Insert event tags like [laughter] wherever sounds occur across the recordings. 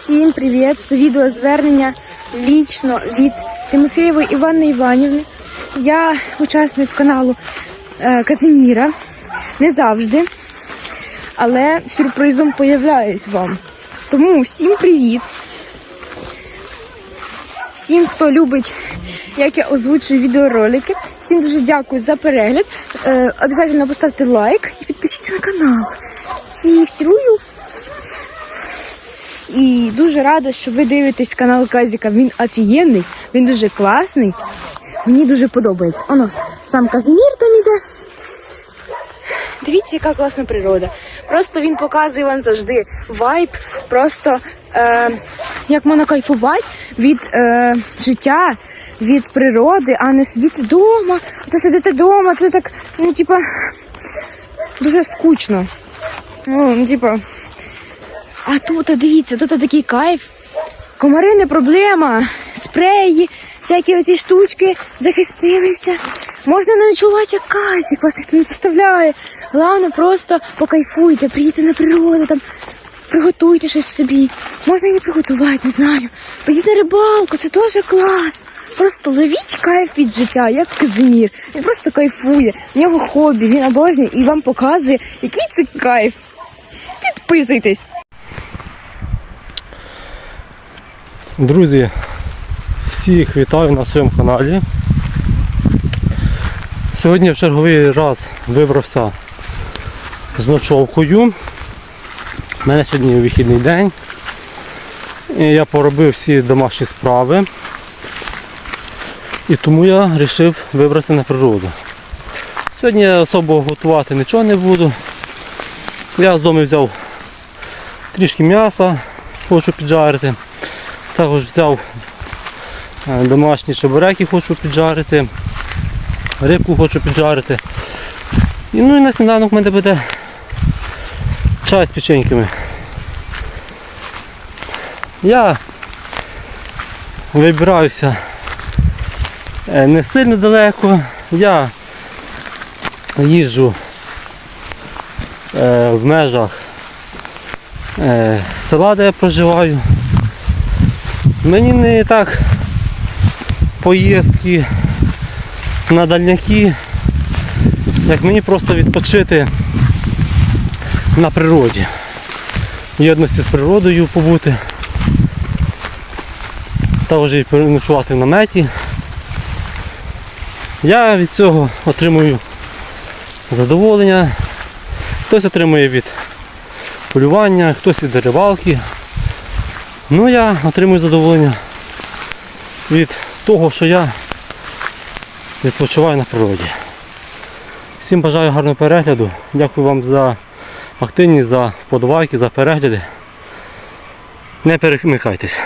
Всім привіт! Це відео звернення лічно від Тимофєєвої Іванни Іванівни. Я учасник каналу е, Казиміра. Не завжди, але сюрпризом появляюсь вам. Тому всім привіт! Всім, хто любить, як я озвучую відеоролики. Всім дуже дякую за перегляд. Е, обов'язково поставте лайк і підпишіться на канал. Всіх цілую! І дуже рада, що ви дивитесь канал Казіка. Він офігенний, він дуже класний. Мені дуже подобається. Оно, сам Казимір там іде. Дивіться, яка класна природа. Просто він показує вам завжди вайб, просто е, як можна кайфувати від е, життя, від природи, а не сидіти вдома. Це сидіти вдома, це так, ну, типа, дуже скучно. Ну, типа, а тут, дивіться, тут такий кайф. Комари не проблема. Спреї, всякі оці штучки захистилися. Можна не ночувати як казик, вас ніхто не заставляє. Головне, просто покайфуйте, приїдьте на природу, там, приготуйте щось собі. Можна і приготувати, не знаю. Поїдьте на рибалку, це теж клас. Просто ловіть кайф від життя, як Казимір. Він просто кайфує. В нього хобі, він обожнює і вам показує, який це кайф. Підписуйтесь. Друзі, всіх вітаю на своєму каналі. Сьогодні в черговий раз вибрався з ночовкою. У мене сьогодні вихідний день. І я поробив всі домашні справи. І тому я вирішив вибратися на природу. Сьогодні я особо готувати нічого не буду. Я з дому взяв трішки м'яса, хочу піджарити. Також взяв е, домашні чебуреки, хочу піджарити, рибку хочу піджарити. І, ну і на сніданок в мене буде чай з печеньками. Я вибираюся е, не сильно далеко. Я їжджу е, в межах села, де я проживаю. Мені не так поїздки на дальняки, як мені просто відпочити на природі. В єдності з природою побути. Також і переночувати в наметі. Я від цього отримую задоволення. Хтось отримує від полювання, хтось від рибалки. Ну я отримую задоволення від того, що я відпочиваю на природі. Всім бажаю гарного перегляду. Дякую вам за активність, за вподобайки, за перегляди. Не перемикайтесь.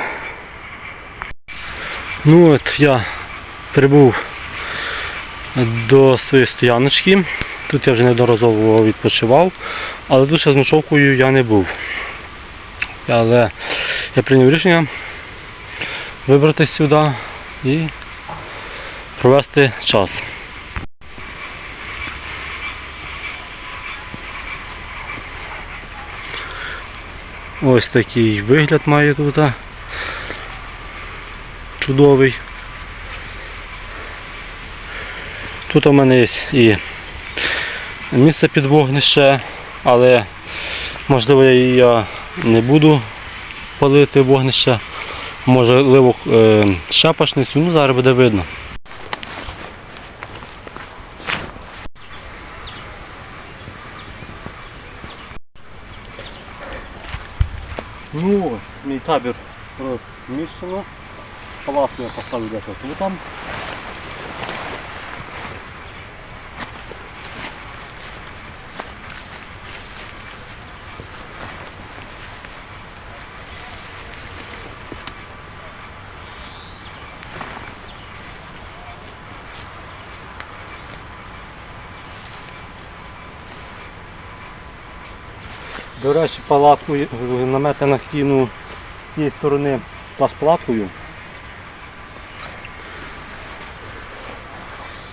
Ну от я прибув до своєї стояночки. Тут я вже неодноразово відпочивав, але тут ще з ночовкою я не був. Але я прийняв рішення вибратися сюди і провести час. Ось такий вигляд має тут. Чудовий. Тут у мене є і місце під вогнище, але можливо я не буду палити вогнище, можливо е, шапашницю, ну зараз буде видно. Ну ось, мій табір розміщено. Палатку я поставлю десь тут там. До речі, палатку е, намет я накину з цієї сторони плащ-палаткою.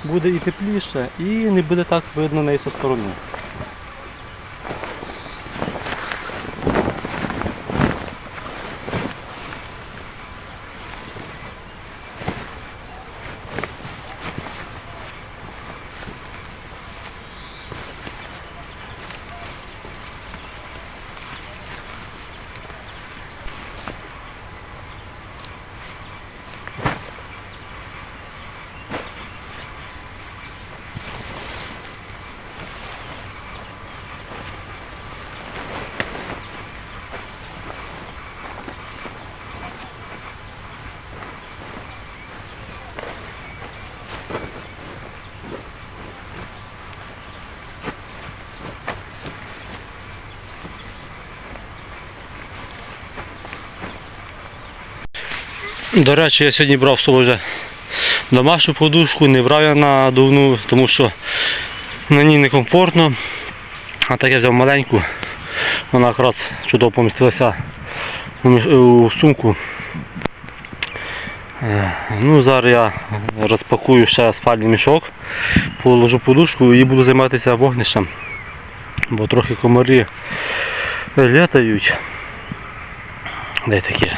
Буде і тепліше, і не буде так видно неї зі сторони. До речі, я сьогодні брав з вже домашню подушку, не брав я надувну, тому що на ній некомфортно. А так я взяв маленьку, вона якраз чудово помістилася у сумку. Е, Ну, зараз я розпакую ще спальний мішок, положу подушку і буду займатися вогнищем, бо трохи комарі літають. Де таке?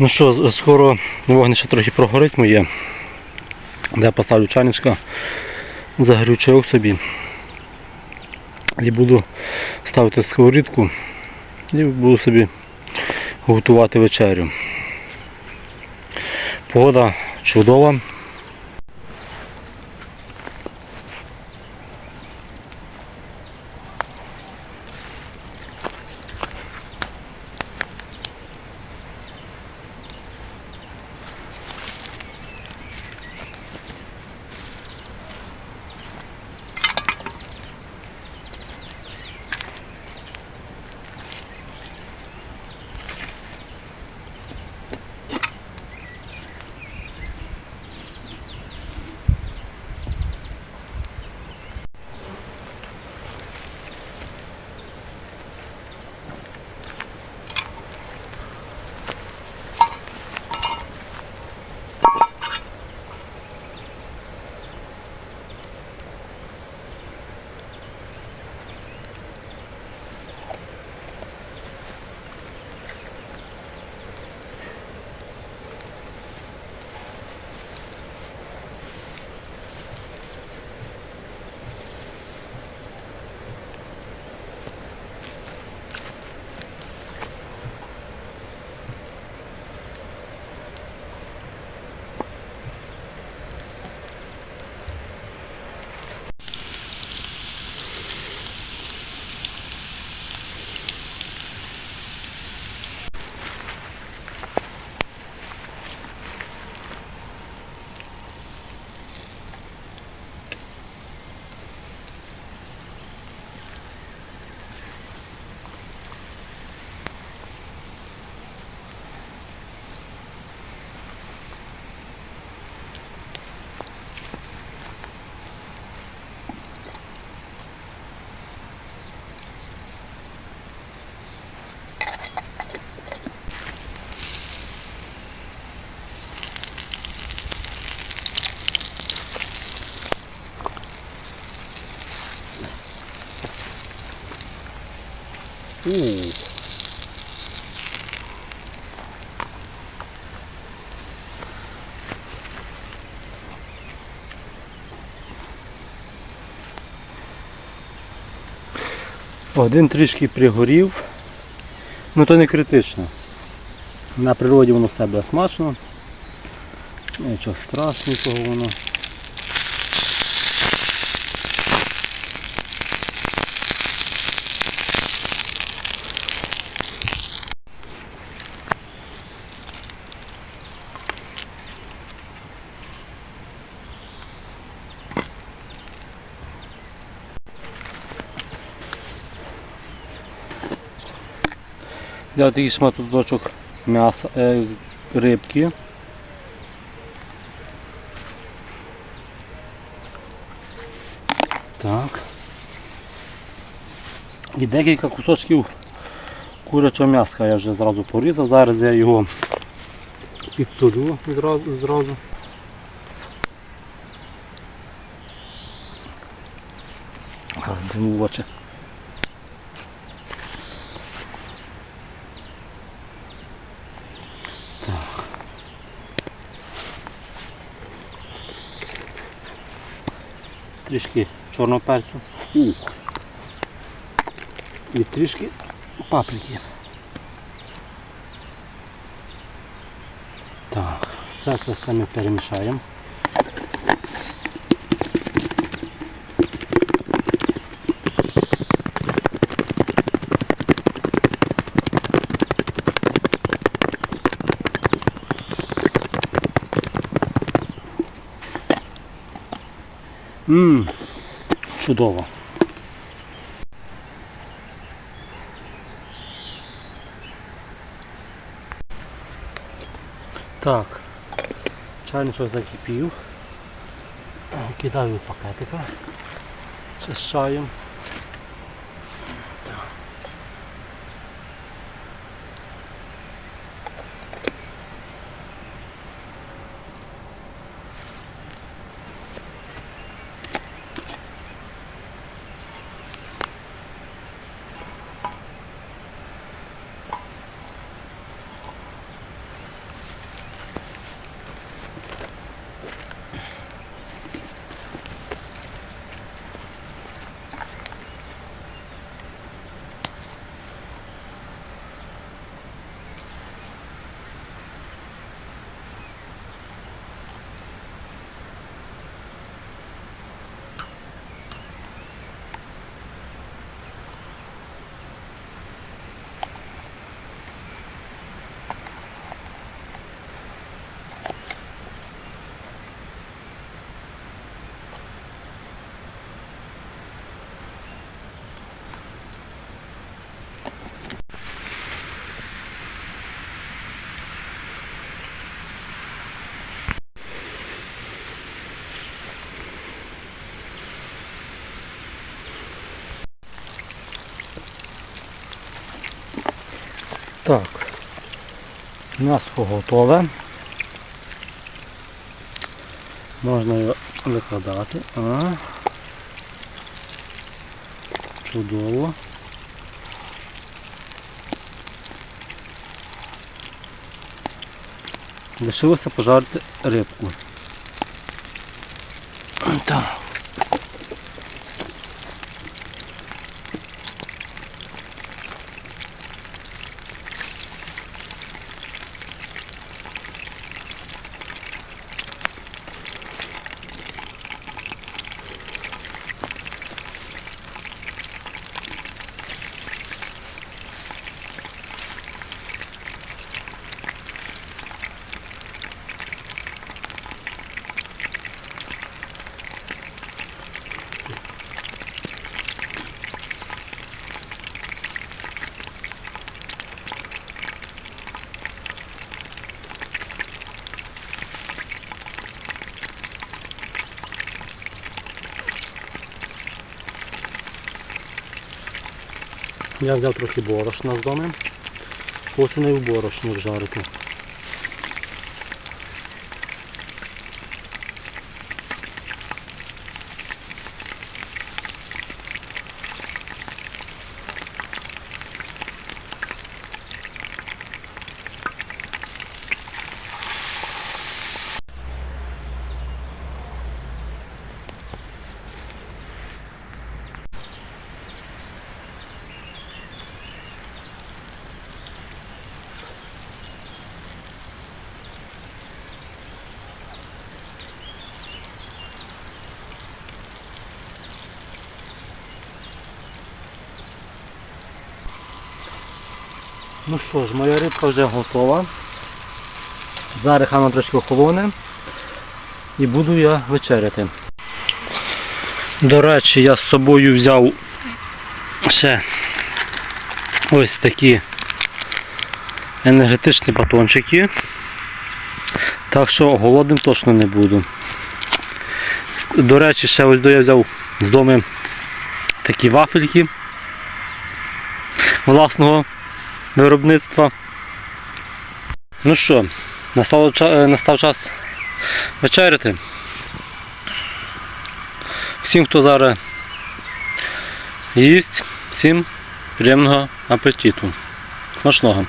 Ну що, скоро вогнище трохи прогорить моє. Я поставлю чайничка, загорю чайок собі. І буду ставити сковорідку і буду собі готувати вечерю. Погода чудова. У. Один трішки пригорів, ну то не критично. На природі воно все буде смачно. Нічого страшненького воно. Взяв такий шматочок м'яса, е, рибки. Так. І декілька кусочків курячого м'яска я вже зразу порізав. Зараз я його підсолю зразу. зразу. А, трішки чорного перцю і трішки паприки. Так, все це все ми перемішаємо. Ммм, чудово. Так, чайничок закипів. Кидаю пакетика з чаєм. Так, м'ясо готове. Можна його викладати. А. Чудово. Лишилося пожарити рибку. Так. Я взяв трохи борошна з дому. Хочу не в борошні вжарити. Ну що ж, моя рибка вже готова. Зараз вона трошки охолоне і буду я вечеряти. До речі, я з собою взяв ще ось такі енергетичні батончики. Так що голодним точно не буду. До речі, ще ось до я взяв з дому такі вафельки власного виробництва. Ну що, настав, е, настав час вечеряти. Всім, хто зараз їсть, всім приємного апетиту. Смачного.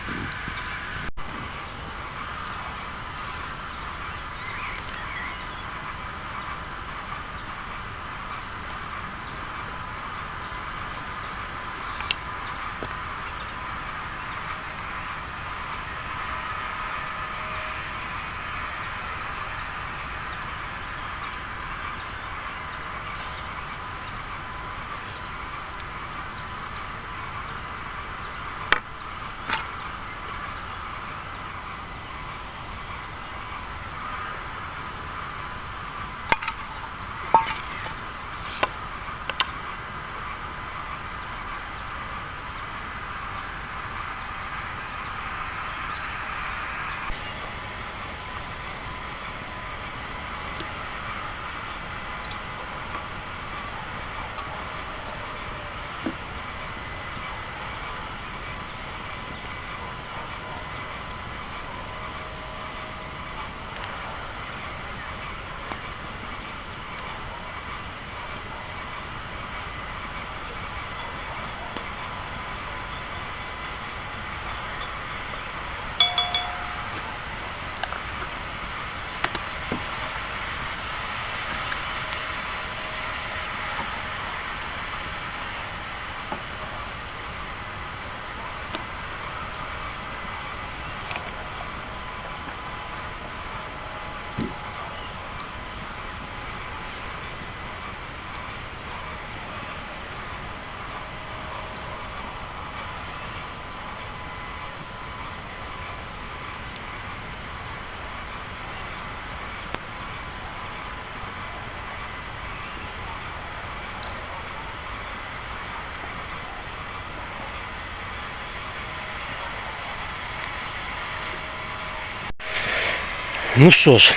Ну що ж,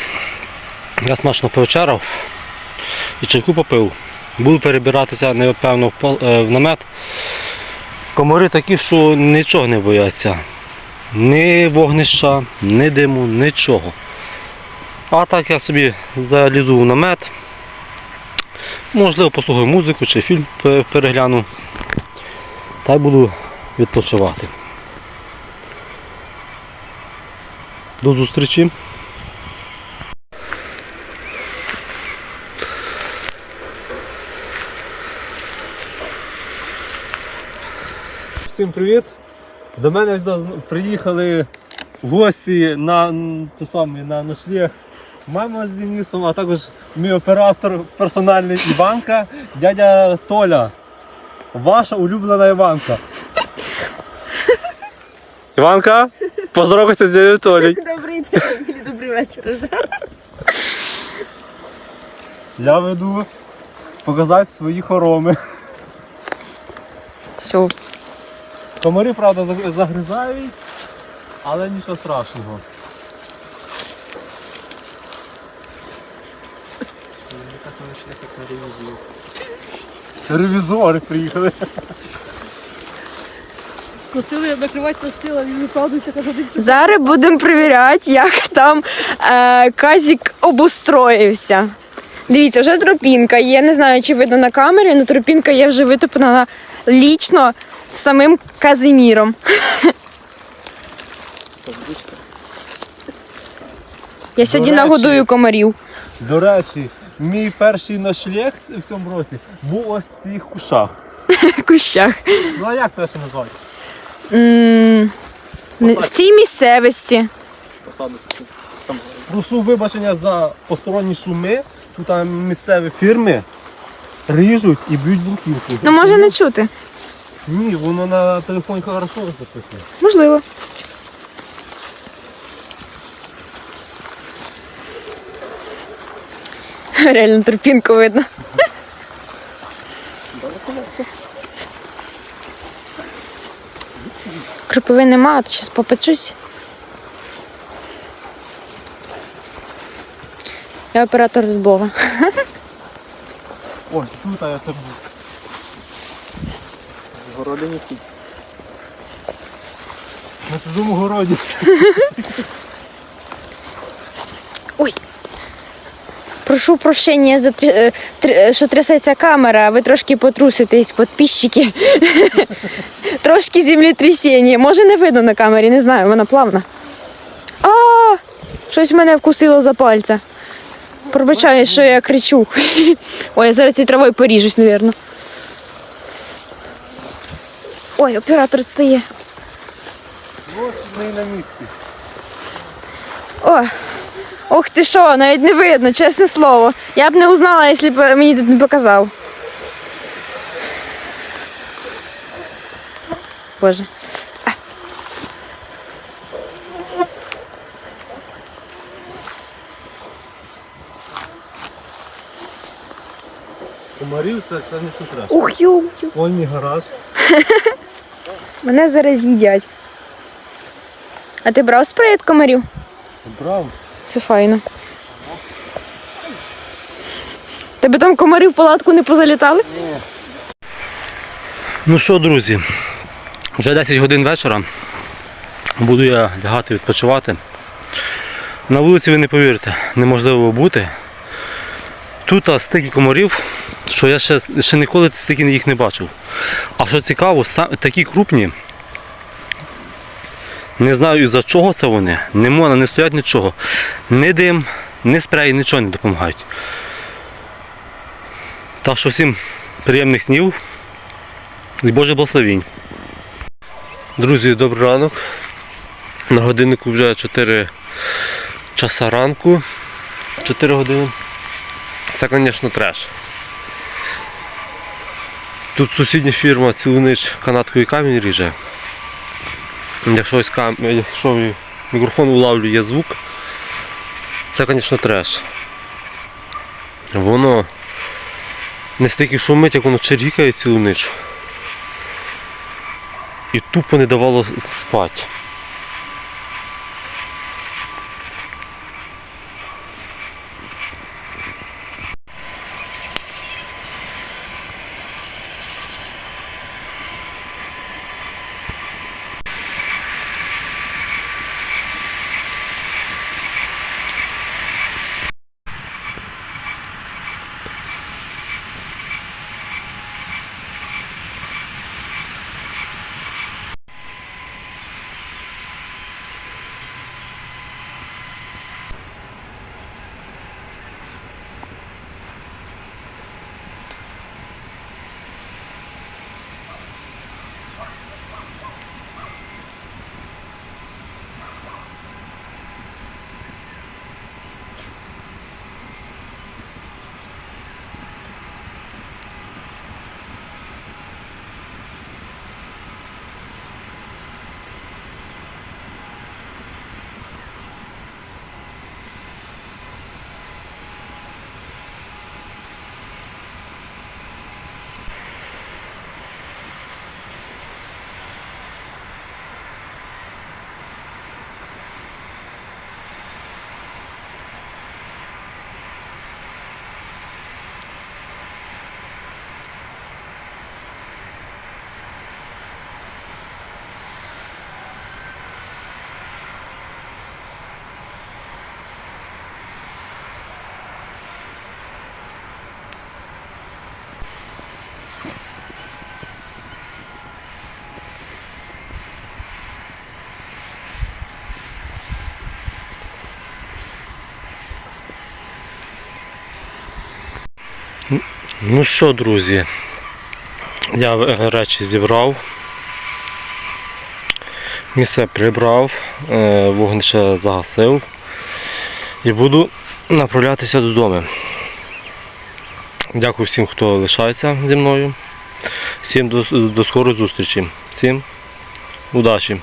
я смачно повечеряв і чайку попив. Буду перебиратися, напевно, в, е, намет. Комари такі, що нічого не бояться. Ні вогнища, ні диму, нічого. А так я собі залізу в намет. Можливо, послухаю музику чи фільм перегляну. Та й буду відпочивати. До зустрічі. Всім привіт! До мене приїхали гості на це саме, на ночліг мама з Денисом, а також мій оператор персональний Іванка, дядя Толя. Ваша улюблена Іванка. Іванка, поздоровайся з дядю Толі. [laughs] Добрий день, добрий вечір. Я веду показати свої хороми. Все. Комари, правда, заг- загризають, але нічого страшного. Ревізори приїхали. Просили накривати на стіл, а він виправдується, каже, один Зараз будемо перевіряти, як там е, казік обустроївся. Дивіться, вже тропінка є. Не знаю, чи видно на камері, але тропінка є вже витоптана лічно самим Казиміром. Я сьогодні речі- нагодую комарів. До речі, мій перший ночлег в цьому році був ось в тих кушах. [laughs] кущах. Ну а як це ще? М, не- В цій місцевості. Прошу вибачення за посторонні шуми. Тут там місцеві фірми ріжуть і б'ють бруківку. Ну може не чути. Ні, воно на телефоні хорошо записує. Можливо. Реально терпінку видно. Кропиви нема, а то щас попечусь. Я оператор від Бога. Ось, тут я це був. Городи не тут. На чужому городі. Ой. Прошу прощення, за трі- е, трі- е, що трясеться камера, а ви трошки потруситесь, підписчики. [laughs] Трошки землетрясіння. Може не видно на камері, не знаю, вона плавна. А, щось мене вкусило за пальця. Пробачаю, що я кричу. [laughs] Ой, я зараз цією травою поріжусь, мабуть. Ой, оператор стає. Ось ми на місці. О, ох ти що, навіть не видно, чесне слово. Я б не узнала, якщо б мені тут не показав. Боже. Комарів це, звісно, страшно. Ух, ю. Вон мій гараж. Мене зараз їдять. А ти брав спрей від комарів? Брав. Це файно. Тебе там комари в палатку не позалітали? Ні. Ну що, друзі, вже 10 годин вечора. Буду я лягати відпочивати. На вулиці ви не повірите, неможливо бути. Тут а, стільки комарів, що я ще, ще ніколи стільки їх не бачив. А що цікаво, такі крупні. Не знаю із-за чого це вони. Не можна, не стоять нічого. Ні дим, ні спрей, нічого не допомагають. Так що всім приємних снів. І Боже благословінь. Друзі, добрий ранок. На годиннику вже 4 часа ранку. 4 години. Це, звісно, треш. Тут сусідня фірма цілу ніч канаткою камінь ріже. Якщо, ось кам... Якщо мікрофон улавлює звук, це, звісно, треш. Воно не стільки шумить, як воно чирікає цілу ніч і тупо не давало спати. Ну що, друзі, я речі зібрав, місце прибрав, е, вогнище загасив і буду направлятися додому. Дякую всім, хто лишається зі мною. Всім до, до скорої зустрічі. Всім удачі!